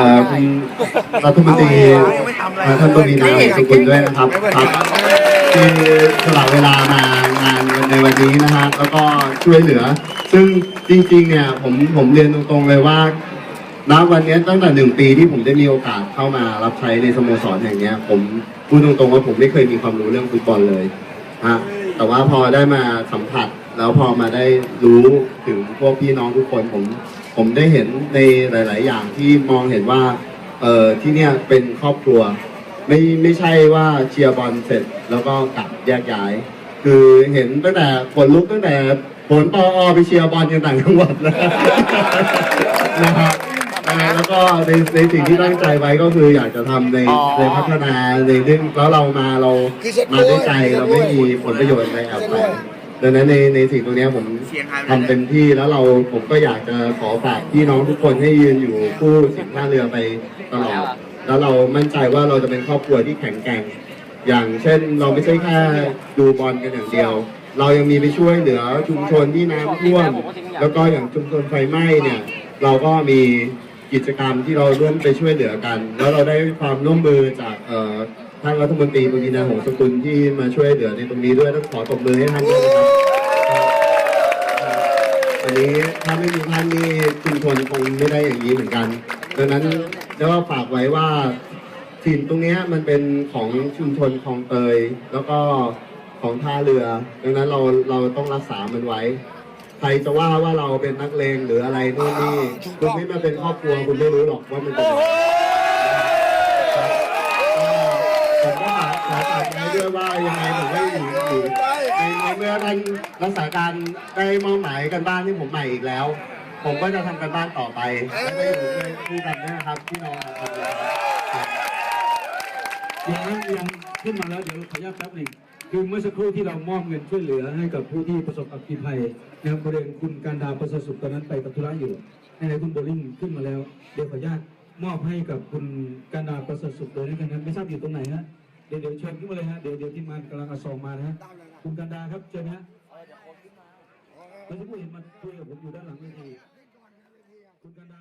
คุณรัฐมนตรีท่านปวีณาหงสกุลด้วยนะครับครับที่สละเวลามางานในวันนี้นะฮะแล้วก็ช่วยเหลือ ซึ่งจริงๆเนี่ยผมผมเรียนตรงๆเลยว่าณวันนี้ตั้งแต่หนึ่งปีที่ผมได้มีโอกาสเข้ามารับใช้ในสโมสรแห่งนี้ผมพูดตรงๆว่าผมไม่เคยมีความรู้เรื่องฟุตบอลเลยฮะแต่ว่าพอได้มาสัมผัส แล้วพอมาได้รู้ถึงพวกพี่น้องทุกคนผม ผมได้เห็นในหลาย ๆ อย่างที่มองเห็นว่าเออที่เนี่ยเป็นครอบครัว ไม่ไม่ใช่ว่าเชียร์บอลเสร็จแล้วก็กลับแยกย้าย คือเห็นตั้งแต่ผลลุกตั้งแต่ผลปอไปเชียร์บอลกันต่างจังหวัดแล้วนะครับเอ่อแล้วก็ในในสิ่งที่ตั้งใจไว้ก็คืออยากจะทำในอ๋อในพัฒนาในเรื่องแล้วเรามาเรามาด้วยใจเราไม่มีผลประโยชน์อะไรแอบแฝง ดังนั้นในในสิ่งตรงเนี้ยผมทำเต็มที่แล้วเราผมก็อยากจะขอฝากพี่น้องทุกคนให้ยืนอยู่คู่สิงห์ท่าเรือไปตลอด แล้วเรามั่นใจว่าเราจะเป็นครอบครัวที่แข็งแกร่ง อย่างเช่นเราไม่ใช่แค่ดูบอลกันอย่างเดียว เรายังมีไปช่วยเหลือชุมชนที่น้ำท่วม แล้วก็อย่างชุมชนไฟไหม้เนี่ย เราก็มีกิจกรรมที่เราร่วมไปช่วยเหลือกัน แล้วเราได้ความร่วมมือจากเอ่อ ท่านรัฐมนตรีปวีณาหงสกุลที่มาช่วยเหลือในตรงนี้ด้วยต้องขอตบมือให้ท่านด้วยนะครับอันนี้ถ้าไม่มีท่านนี่ชุมชนคงไม่ได้อย่างนี้เหมือนกัน ดังนั้นแล้วก็ฝากไว้ว่าถิ่นตรงเนี้ยมันเป็นของชุมชนคลองเตย แล้วก็ของท่าเรือ ดังนั้นเราเราต้องรักษามันไว้ ใครจะว่าว่าเราเป็นนักเลงหรืออะไรนู่นนี่คุณไม่มาเป็นครอบครัวคุณไม่รู้หรอกว่ามันเป็น เมื่อท่านรักษาการได้มอบหมายกันบ้านที่ผมใหม่อีกแล้ว ผมก็จะทำกันบ้านต่อไปแล้วก็อยู่ด้วยคู่กันนะครับพี่น้องครับยังยังขึ้นมาแล้วเดี๋ยวขออนุญาตแป๊บหนึ่งคือเมื่อสักครู่ที่เรามอบเงินช่วยเหลือให้กับผู้ที่ประสบอัคคีภัยนะครับบริเวณคุณการดาประเสริฐสุขตอนนั้นไปกับธุระอยู่ให้คุณโบลิ่งขึ้นมาแล้ว เดี๋ยวขออนุญาตมอบให้กับคุณการดาประเสริฐสุขโดยนขณะนั้นไม่ทราบอยู่ตรงไหนฮะเดี๋ยวเดี๋ยวเชิญขึ้นมาเลยฮะเดี๋ยวเดี๋ยวทีมงานกำลังเอาซองมานะฮะ คุณการดาครับเชิญนะฮะเมื่อสักครู่เห็นมาคุยกับผมอยู่ด้านหลังเวทีคุณการดา